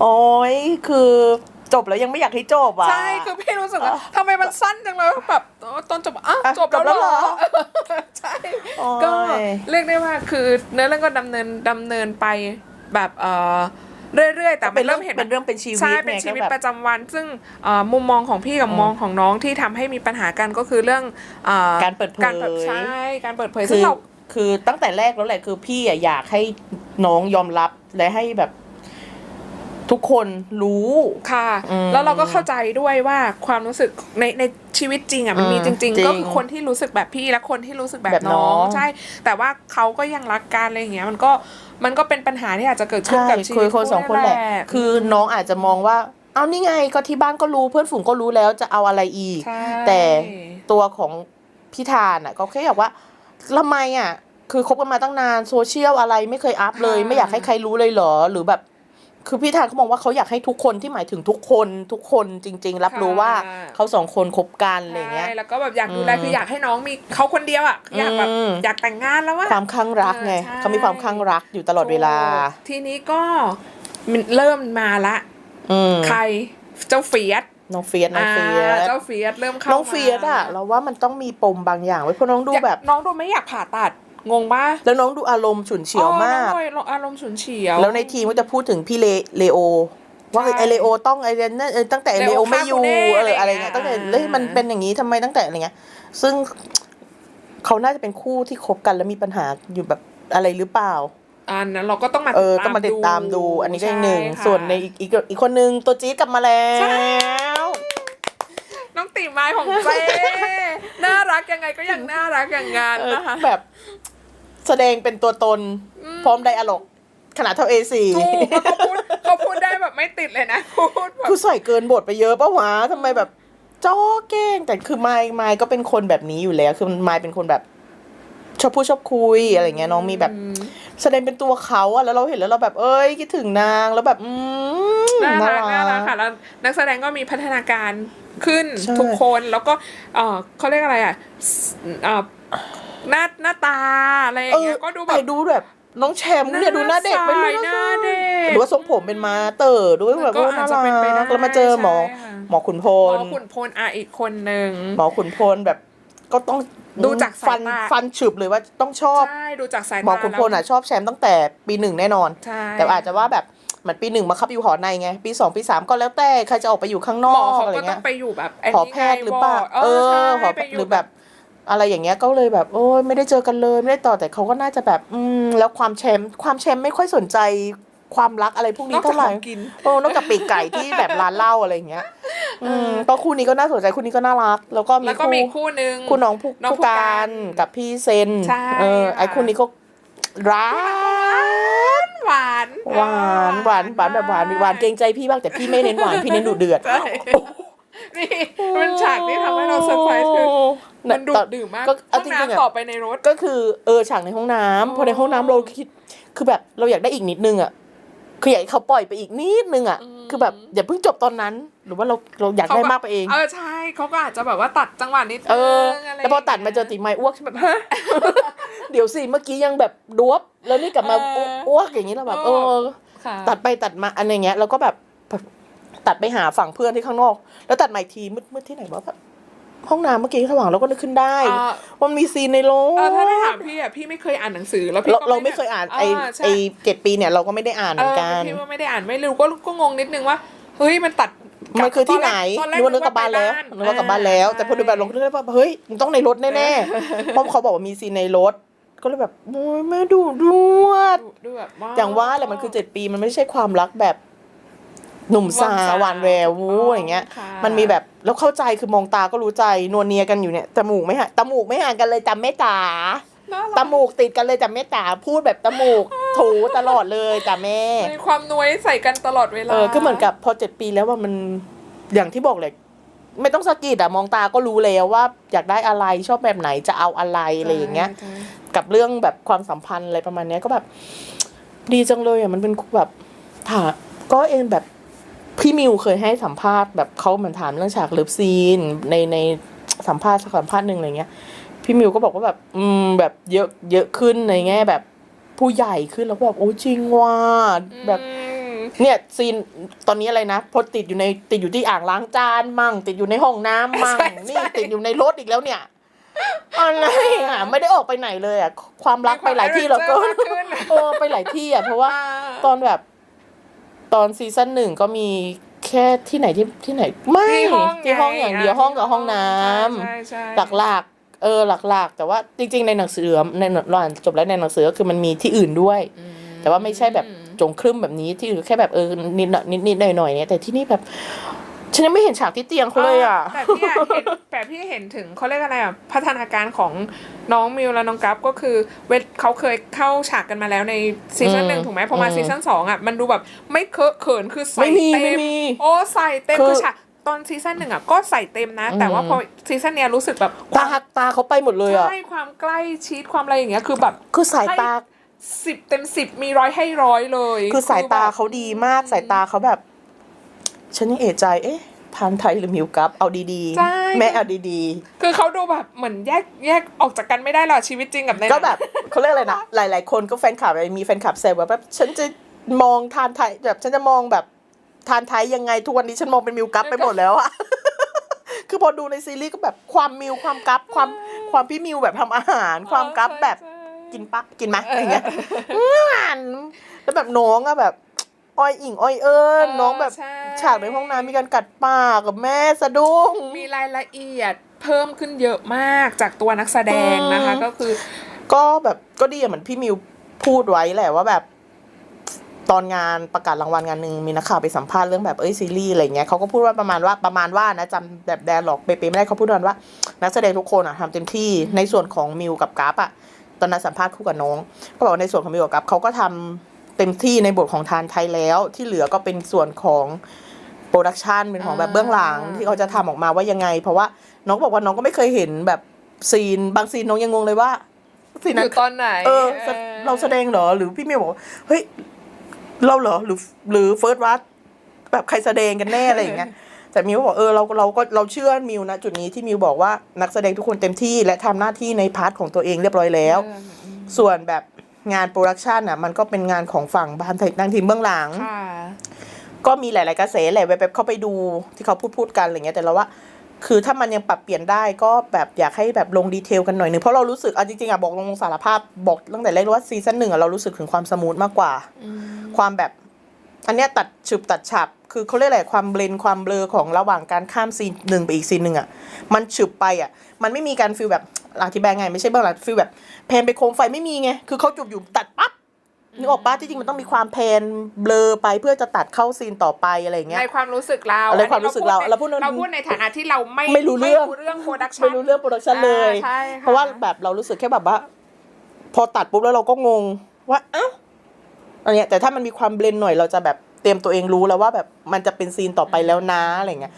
โอ้ยคือจบแล้วยังไม่อยากให้จบอะ ใช่คือพี่รู้สึกว่าทำไมมันสั้นจังเลยแบบตอนจบอะอะจบแล้วจบแล้วเหรอเหรอใช่โอ้ยก็เรียกได้ว่าคือเนื้อเรื่องก็ดำเนินดำเนินไปแบบเอ่อเรื่อยๆ แต่เป็มันนเรื่อเริ่งมเห็นเป็นเรื่องเป็นชีวิตใช่เป็นไงชีวิตก็แบบประจำวัน ซึ่งเอ่อมุมมองของพี่กับมองของน้องที่ทำให้มีปัญหากันก็คือเรื่องเอ่อการเปิดเผยการเปิดใช่การเปิดเผยคืซึ่งอเราคือตั้งแต่แรกแล้วแหละคือพี่อะอยากให้น้องยอมรับและให้แบบ ทุกคนรู้ ค่ะ อืมแล้วเราก็เข้าใจด้วยว่าความรู้สึกในในชีวิตจริงอะมันมีอืมจริง จริงๆก็คือคนที่รู้สึกแบบพี่และคนที่รู้สึกแบบแบบน้น้อองงใช่ แต่ว่าเขาก็ยังรักกันอะไรอย่างเงี้ยมันก็มันก็เป็นปัญหาที่อาจจะเกิดขึ้นใช่กับชีคุวิยตคนสองคนแหละ คือน้องอาจจะมองว่า เอานี่ไงก็ที่บ้านก็รู้เพื่อนฝูงก็รู้แล้วจะเอาอะไรอีก ใช่ แต่ตัวของพี่ทานอะก็แค่อยากว่าทำไมอะ คือคบกันมาตั้งนานโซเชียลอะไรไม่เคยอัพเลยไม่อยากให้ใครรู้เลยเหรอ หรือแบบ คือพี่ทานเขามองว่าเขาอยากให้ทุกคนที่หมายถึงทุกคนทุกคนจริง ๆ รับรู้ว่าเขาสองคนคบกันอะไรอย่างเงี้ยใช่แล้วก็แบบอยากดูแลอืมคืออยากให้น้องมีเขาคนเดียวอะอยากแบบอืมอยากแต่งงานแล้วว่าความข้างรักไงเออใช่เขามีความข้างรักอยู่ตลอดเวลา ทีนี้ก็มันเริ่มมาละอืมใครเจ้าเฟียสน้องเฟียสน้องเฟียอ่าสเจ้าเฟียสเริ่มเข้าน้องเฟียสอะมาเราว่ามันต้องมีปมบางอย่างไว้เพราะน้องดูแบบ น้องดูไม่อยากผ่าตัด งงปะแล้วน้องดูอารมณ์ฉุนเฉียวมาก อ๋อน้องดูอารมณ์ฉุนเฉียว แล้วในทีมก็จะพูดถึงพี่เลเลโอว่าใช่ไอเลโอต้องไอเรนนั่นเออตั้งแต่เลเลโอโอไม่อยู่ฆ่ากูแน่เออะไรออย่างอะไรเงี้ยเงี้ยตั้งแต่อ่าเฮ้ยมันเป็นอย่างนี้ทำไมตั้งแต่อะไรเงี้ย ซึ่งเขาน่าจะเป็นคู่ที่คบกันแล้วมีปัญหาอยู่แบบอะไรหรือเปล่าอันนั้นเราก็ต้องมาเออต้องมาติดตามดู อันนี้ก็อีกหนึ่งใช่ค่ะส่วนในอีกอีกอีกคนนึงตัวจี๊ดกลับมาแล้ใช่วน้องตีไม้ของเจ้น่ารักยังไงก็ยังน่ารักอย่างงานเออนะคะแบบ แสดงเป็นตัวตนพร้อมไดอะล็อกขนาดเท่า A4 ถูกแล้วเขาพูดเขาพูดได้แบบไม่ติดเลยนะพูดแบบคือใส่เกินบทไปเยอะปะวะทำไมแบบจ้อเก้งแต่คือไมค์ไมค์ก็เป็นคนแบบนี้อยู่แล้ว คือไมค์เป็นคนแบบชอบพูดชอบคุยอะไรเงี้ยน้องมีแบบ แสดงเป็นตัวเขาอะแล้วเราเห็นแล้วเราแบบเอ้ยคิดถึงนางแล้วแบบอืมน่ารักน่าน่ารัรักกค่ะแล้วนักแสดงก็มีพัฒนาการขึ้นใช่ทุกคนแล้วก็เออเขาเรียกอะไรอะสเออ หน้าหน้าตาอะไรอย่างเงี้ยก็ดูแบแต่บดูแบบน้องแชมป์เนี่ยดูหน้าเด็กไปหเลน้ายใสหน้าเด็กหรือว่าทรงผมเป็นมาเตอร์ด้วยแบบก็ว่าอาน่าจจะรัเป็นไปได้กแล้วมาเจอหมอใช่ค่ะหมอขุนพหมลอขุนพลอะอีกคนหนึ่งหมอขุนพลแบบก็ต้องดูจากสายฟันตาฟันฉึบเลยว่าต้องชอบใช่ดูจากสายตาหมอขุนพลอะชอบแชมป์ตั้งแต่ปีหนึ่งแน่นอนใช่แต่อาจจะว่าแบบเหมือนปีหนึ่งมาคับอยู่หอในไง ปีสองปีสามก็แล้วแต่ใครจะออกไปอยู่ข้างนหมออกเขาอะไรก็ต้อเงี้งยไปอยู่แบบหอแพทย์หรือเปล่าเออใช่หอไปแพทย์อยู่หรือแบบ อะไรอย่างเงี้ยก็เลยแบบโอ้ยไม่ได้เจอกันเลยไม่ได้ต่อแต่เขาก็น่าจะแบบอืมแล้วความแชมป์ความแชมป์ไม่ค่อยสนใจความรักอะไรพวกนนี้อกจากเท่าไหร่ของกินโอ้นอกจากปีกไก่ที่แบบร้านเหล้าอะไรอย่างเงี้ย อืมก็คู่นี้ก็น่าสนใจคู่นี้ก็น่ารัก แล้วก็มีแล้วก็มีคู่คู่หนึ่งคู่น้องผู้น้องผู้ผู้กาการรกับพี่เซนใช่เออไอค่ะคู่นี้ก็รักหวานหวานหวานหวานแบบหวานมีหวานเกรงใจพี่บ้างแต่พี่ไม่เน้นหวานพี่เน้นดุเดือดใช่นี่เป็นฉากที่ทำให้เราเซอร์ไพรส์คือ มันดุตอดื่มมากก็ห้เอาองจริงๆอะน้ำต่อไปในรถ ก็คือเออฉากในห้องน้ำพอในห้องน้ำเราคิด คือแบบเราอยากได้อีกนิดนึงอะคืออยากให้เขาปล่อยไปอีกนิดนึงอะอืมคือแบบอย่าเพิ่งจบตอนนั้น หรือว่าเราเราอยากได้มากไปเอง เออใช่เขาก็อาจจะแบบว่าตัดจังหวะนิดนึงเอออะไรแล้วพอตัดมาเจอตีไม้อ้วกฉันแบบฮะเดี๋ยวสิเมื่อกี้ยังแบบดวบแล้วนี่กลับมาอ้วกอย่างนี้เราแบบเออค่ะตัดไปตัดมาอันอย่างเงี้ยแล้วก็แบบแบบตัดไปหาฝั่งเพื่อนที่ข้างนอก แล้วตัดมาอีกทีมืดมืดที่ไหนวะแบบ ห้องน้ำเมื่อกี้สว่างแล้วก็นึกขึ้นได้ เออมันมีซีนในโรงเออถ้าได้ถามพี่อะพี่ไม่เคยอ่านหนังสือแล้วพี่เราก็เราไม่เคยอ่านไอใช่ไอเจ็ดปีเนี่ยเราก็ไม่ได้อ่านเหเอมือนอกัน พี่ว่าไม่ได้อ่านไม่รู้ก็ก็งงนิดนึงว่าเฮ้ยมันตัดมันคือที่ไหนตอนแรนึกว่านึกกลับบ้านแล้วนึกว่ากลับบ้านแล้ว แต่พอดูแบบลงก็เลยว่าเฮ้ยมึงต้องในรถแน่ๆเพราะเขาบอกว่ามีซีนในรถ ก็เลยแบบโอ้ยแม่ดูดวด ดูดูแบบว่าอย่างว่าแหละมันคือเจ็ดปีมันไม่ใช่ความรักแบบ หนุ่มสาวหวานแวววู้อย่างเงี้ย ค่ะ มันมีแบบแล้วเข้าใจคือมองตาก็รู้ใจนวลเนียกันอยู่เนี่ยจมูกไม่ห่างจมูกไม่ห่างกันเลยจำไม่ตาน่าจรักมูกติดกันเลยจำไม่ตาพูดแบบจมูกถูตลอดเลยจ้ะแม่ มีความนวยใส่กันตลอดเวลา เออคือเหมือนกับพอเจ็ดปีแล้วว่ามันอย่างที่บอกเลยไม่ต้องสะกิดอะมองตาก็รู้แล้วว่าอยากได้อะไรชอบแบบไหนจะเอาอะไรอะไรอย่างเงี้ย ใช่กับเรื่องแบบความสัมพันธ์อะไรประมาณเนี้ยก็แบบ ดีจังเลยอะมันเป็นแบบถามก็เองแบบ พี่มิวเคยให้สัมภาษณ์แบบเขาเหมือนถามเรื่องฉากเลิฟซีนในในสัมภาษณ์สักสัมภาษณ์หนึ่งอะไรเงี้ย พี่มิวก็บอกว่าแบบ อืมแบบเยอะเยอะขึ้นในแง่แบบผู้ใหญ่ขึ้นแล้วก็แบบโอ้จริงว่าแบบอืมเนี่ยซีนตอนนี้อะไรนะพอติดอยู่ในติดอยู่ที่อ่างล้างจานมั่ง ติดอยู่ในห้องน้ำมั่งใช่ใช่นี่ติดอยู่ในรถอีกแล้วเนี่ยอะไรอะไม่ได้ออกไปไหนเลยอะความรักไปหลายที่แล้วก็มีความ adventure มากขึ้นเออไปหลายที่อะเพราะว่าอ่าตอนแบบ ตอนซีซั่นหนึ่งก็มีแค่ที่ไหนที่ที่ไหน ไม่ที่ห้องที่ห้องอย่างเดียวห้องกับห้องน้ำใช่ใช่หลักๆเออหลักๆ แต่ว่าจริง ๆ ในหนังสือในหลังจบแล้วในหนังสือก็คือมันมีที่อื่นด้วยอืมแต่ว่าไม่ใช่แบบจงครึ่มแบบนี้ที่อื่นแค่แบบเออนิดหน่อยนิดนิดหน่อยหน่อยๆเนี่ยแต่ที่นี่แบบ ฉันยังไม่เห็นฉากที่เตียงเขาเลยอะ แต่พี่อะเห็นแต่พี่เห็นถึงเขาเรียกอะไรอะพัฒนาการของน้องมิวและน้องกัฟก็คือเวทเขาเคยเข้าฉากกันมาแล้วในซีซั่นอืมหนึ่งถูกไหมพอมาอืมซีซั่นสองอะมันดูแบบไม่เคอะเขินคือใส่ไม่มีเต็ไม่มีโอ้ใส่เต็มคือคือฉากตอนซีซั่นหนึ่งอะก็ใส่เต็มนะ แต่ว่าอืมพอซีซั่นเนี้ยรู้สึกแบบตาตาเขาไปหมดเลยอะใช่ความใกล้ชิดความอะไรอย่างเงี้ยคือแบบคือสายตาสิบเต็มสิบมีร้อยให้ร้อยเลย คือสายตาแบบเขาดีมากสายตาเขาแบบ ฉันยังเอะใจ เอ๊ะพานไทยหรือมิวกัฟเอาดีใช่ ๆ แม่เอาดีคือเขาดูแบบเหมือนแยกแยกออกจากกันไม่ได้หรอกชีวิตจริงกับในหนังๆก็แบบเขาเรียกอะไรนะ หลาย ๆ คนก็แฟนคลับมีแฟนคลับแซวว่าแบบฉันจะมองทานไทยแบบฉันจะมองแบบทานไทยยังไงทุกวันนี้ฉันมองเป็นมิวกัฟไปหมดแล้วอะ คือพอดูในซีรีส์ก็แบบความมิวความกัฟความความพี่มิวแบบทำอาหาร ความกัฟแบบใช่กินปะกินไหมอะไรเงี้ยแล้วแบบน้องอะแบบ อ้อยอิงอ้อยเอิญน้องแบบใช่ ฉากในห้องน้ำมีการกัดปากกับแม่สะดุ้ง มีรายละเอียดเพิ่มขึ้นเยอะมากจากตัวนักแสดงนะคะ อืม ก็คือก็แบบก็ดีอะเหมือนพี่มิวพูดไว้แหละว่าแบบ ตอนงานประกาศรางวัลงานหนึ่งมีนักข่าวไปสัมภาษณ์เรื่องแบบเอ้ยซีรีส์อะไรเงี้ยเขาก็พูดว่าประมาณว่าประมาณว่านะจำแบบแดนหลอกเป๊ะๆไม่ได้เขาพูดประมาณว่า นักแสดงทุกคนอะทำเต็มที่ในส่วนของมิวกับกราฟอะตอนนั้นสัมภาษณ์คู่กับน้องเขาบอกว่าในส่วนของมิวกับกราฟเขาก็ทำ เต็มที่ในบทของทานไทยแล้ว ที่เหลือก็เป็นส่วนของโปรดักชันเป็นของแบบเบื้องหลังที่เขาจะทำออกมาว่ายังไง เพราะว่าน้องบอกว่าน้องก็ไม่เคยเห็นแบบซีนบางซีนน้องยังงงเลยว่าซีนอนั้นยู่ตอนไหน เออแสเราแสดงเหรอหรือพี่มิวบอกว่าเฮ้ยเราเหรอหรือหรือเฟิร์สวัดแบบใครแสดงกันแน่อะไรอย่างเงี้ยแต่มิวบอกเออเราเราก็เราเชื่อมิวนะจุดนี้ที่มิวบอกว่านักแสดงทุกคนเต็มที่และทำหน้าที่ในพาร์ทของตัวเองเรียบร้อยแล้วเออส่วนแบบ งานโปรดักชันอะมันก็เป็นงานของฝั่งบ้านไทยนางทีมเบื้องหลังค่ะก็มีหลาย ๆ กระแสแหละแบบเข้าไปดูที่เขาพูดพูดกันอะไรเงี้ยแต่เราว่า คือถ้ามันยังปรับเปลี่ยนได้ก็แบบอยากให้แบบลงดีเทลกันหน่อยหนึงเพราะเรารู้สึกเอาจริง ๆ อะบอกลงสารภาพบอกตั้งแต่แรกเลยว่าซีซั่นหนึ่งอะเรารู้สึกถึงความสมูทมากกว่า ความแบบ อันเนี้ยตัดฉึบตัดฉับ คือเขาเรียกอะไรความเบลนความเบลอของระหว่างการข้ามซีนหนึ่งไปอีกซีนหนึ่งอะ มันฉึบไปอะ มันไม่มีการฟีลแบบอธิบายไง ไม่ใช่เบื้องหลังฟีลแบบแพนไปโคมไฟไม่มีไง คือเขาจุบอยู่ตัดปั๊บนึกออกปะที่จริงมันต้องมีความแพนเบลอไปเพื่อจะตัดเข้าซีนต่อไปอะไรอย่างเงี้ย ในความรู้สึกเราในความรู้สึกเราอันนี้เราพูดในเราพูดในฐานะที่เราไม่ไม่รู้เรื่องไม่รู้เรื่องโปรดักชั่นไม่รู้เรื่องโปรดักชันเลยใช่ค่เพราะว่าแบบเรารู้สึกแค่แบบว่า พอตัดปุ๊บแล้วเราก็งงว่าเอ้า อันเนี้ยแต่ถ้ามันมีความเบลนหน่อยเราจะแบบเตรียมตัวเองรู้แล้วว่าแบบมันจะเป็นซีนต่อไปแล้วนะอะไรเงี้ย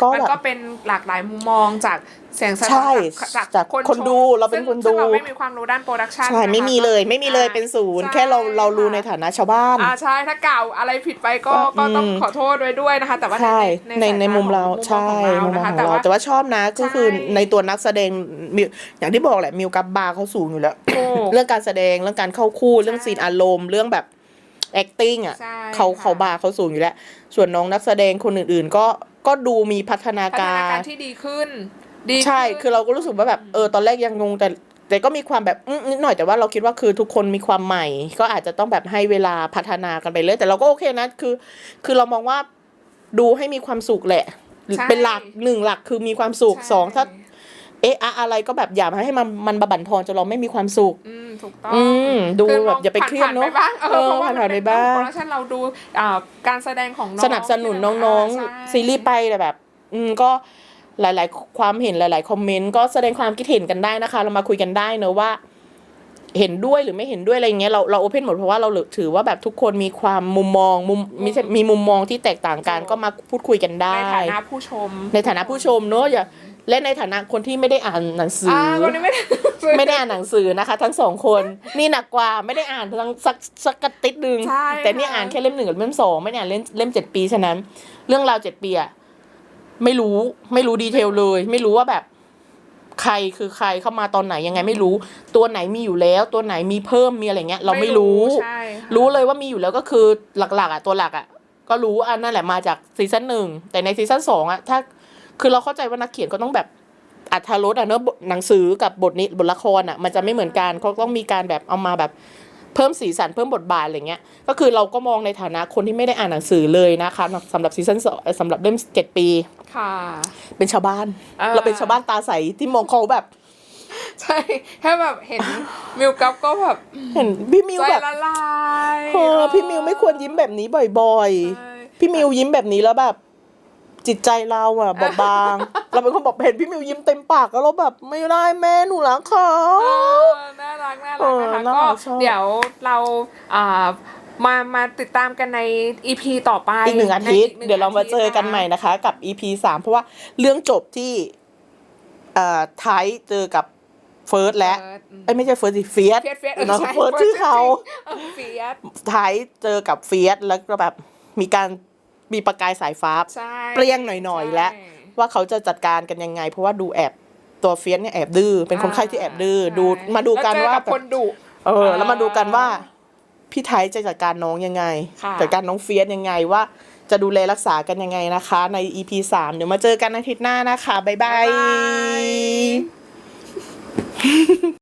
ก็มันแบบก็เป็นหลากหลายมุมมองจากเสียงสะท้อนใช่จากจากคนชมดูเราเป็นซึ่งคนดูซึ่งเราไม่มีความรู้ด้านโปรดักชันใช่ไม่มีเลยไม่มีเลยเป็นศูนย์ แค่เราเรารู้ในฐานะชาวบ้านอ่าใช่ถ้ากล่าวอะไรผิดไปก็ก็ก็ต้องอืมขอโทษไว้ด้วยนะคะ แต่ว่าใช่ในสายในตามุมเราของใช่มุมุมมมมอองงขขอองงเราเรานะคะแต่ว่าชอบนะก็คือใช่ในตัวนักแสดงมิวอย่างที่บอกแหละมิวกับบาร์เขาสูงอยู่แล้วถูก เรื่องการแสดงเรื่องการเข้าคู่เรื่องซีนอารมณ์ เรื่องแบบ acting อะใช่เขาค่ะ เขาบาร์เขาสูงอยู่แล้ว ส่วนน้องนักแสดงคนอื่นๆ ก็ก็ดูมีพัฒนาพัฒกานาการร ที่ดีขึ้น ดีใช่ ขึ้น คือเราก็รู้สึกว่าแบบเออตอนแรกยังงงแต่แต่ก็มีความแบบอื้อนิดหน่อยแต่ว่าเราคิดว่าคือทุกคนมีความใหม่ ก็อาจจะต้องแบบให้เวลาพัฒนากันไปเรื่อยแต่เราก็โอเคนะคือ คือเรามองว่าดูให้มีความสุขแหละ ใช่เป็นหลักหนึ่งหลักคือมีความสุขใช่ สองถ้า เอะอะอะไรก็แบบอย่าให้มันมันบาบั่นทอนจนเราไม่มีความสุข อืมถูกต้องอืมดูคืแบบอย่าไปเครียดเนอะผ่ๆไปบ้างเอเอออเพราะว่าผ่านๆไปบ้างเพราะฉะนั้นเราดูอ่าการแสดงของน้องสนับสนุนน้องใช่ๆซีรีส์ไปแต่แบบ อืมก็หลาย ๆ ความเห็นหลาย ๆ คอมเมนต์ก็แสดงความคิดเห็นกันได้นะคะ เรามาคุยกันได้เนอะว่า เห็นด้วยหรือไม่เห็นด้วยอะไรเงี้ยเราเราโอเพนหมดเพราะว่าเราถือว่าแบบทุกคนมีความมุมมองมุมไม่ใช่มีมุมมองที่แตกต่างกันก็มาพูดคุยกันได้ ในฐานะผู้ชม ในฐานะผู้ชมเนอะอย่า และในฐานะคนที่ไม่ได้อ่านหนังสืออ่าอวันนี้ไม่ได้ไม่ได้อ่านหนังสือนะคะ ทั้งสองคน นี่หนักกว่าไม่ได้อ่านทั้งสักสักกระติดหนึ่งใช่แต่นี่ค่ะอ่านแค่เล่มหนึ่งกับเล่มสองไม่ได้อ่านเล่มเล่มเจ็ดปีฉะนั้น เรื่องราวเจ็ดปีอะไม่รู้ไม่รู้ดีเทลเลย ไม่รู้ว่าแบบใครคือใครเข้ามาตอนไหนยังไงไม่รู้ ตัวไหนมีอยู่แล้ว ตัวไหนมีเพิ่มมีอะไรเงี้ย เราไม่รู้ใช่ค่ะรู้เลยว่ามีอยู่แล้วก็คือหลักๆอะตัวหลักอะก็รู้อันนั่นแหละมาจากซีซั่นหนึ่งแต่ในซีซั่นสองอะถ้า คือเราเข้าใจว่านักเขียนก็ต้องแบบอัธรสอะเนอะบทหนังสือกับบทนี้บทละครอะมันจะไม่เหมือนกันเขาต้องมีการแบบเอามาแบบเพิ่มสีสันเพิ่มบทบาทอะไรเงี้ย ก็คือเราก็มองในฐานะคนที่ไม่ได้อ่านหนังสือเลยนะคะสำหรับซีซั่นสองเอ่อสำหรับเล่มเจ็ดปี ค่ะ เป็นชาวบ้านอ่าเราเป็นชาวบ้านตาใสที่มองเขาแบบ ใช่แค่แบบเห็นมิวกับก็แบบเห็นพี่มิวใจแบบละลายเออพี่มิวไม่ควรยิ้มแบบนี้บ่อยใช่ๆพี่มิวยิ้มแบบนี้แล้วแบบ จิตใจเราอะบอบบาง เราเป็นคนบอกเห็นพี่มิวยิ้มเต็มปากแล้วเราแบบไม่ได้แม่หนูรักเขาเออน่ารักน่าเอรักอนะคะน่าก็รักชอบเดี๋ยวเราอ่ามามาติดตามกันในอีพีต่อไป อีกหนึ่งอาทิตย์ในกหนึ่งเดี๋ยวเรามาเจอกันทิตย์ะใหม่นะคะ กับ EP สามเพราะว่าเรื่องจบที่เอ่อไทยเจอกับเฟิร์สและเฟิร์สอืมเอ้ยไม่ใช่เฟิร์สสิเฟียสเฟียสเฟียสเออเนาะใช่เฟิร์สชื่อเขาเออเฟียสไทยเจอกับเฟียสแล้วก็แบบมีการ มีประกายสายฟ้าใช่เปรี้ยงหน่อยๆ แล้วใช่ว่าเขาจะจัดการกันยังไง เพราะว่าดูแอบตัวเฟียสเนี่ยแอบดื้อเป็นคนไข้ที่แอบดื้อดูใช่มาดูกันแล้วเจอว่าบคนดุเออ แล้วมาดูกันว่าอ่า พี่ไทยจะจัดการน้องยังไงค่ะจัดการน้องเฟียสยังไงว่าจะดูแลรักษากันยังไงนะคะ ใน EP สามเดี๋ยวมาเจอกันอาทิตย์หน้านะคะ บ๊ายบายบ๊ายบาย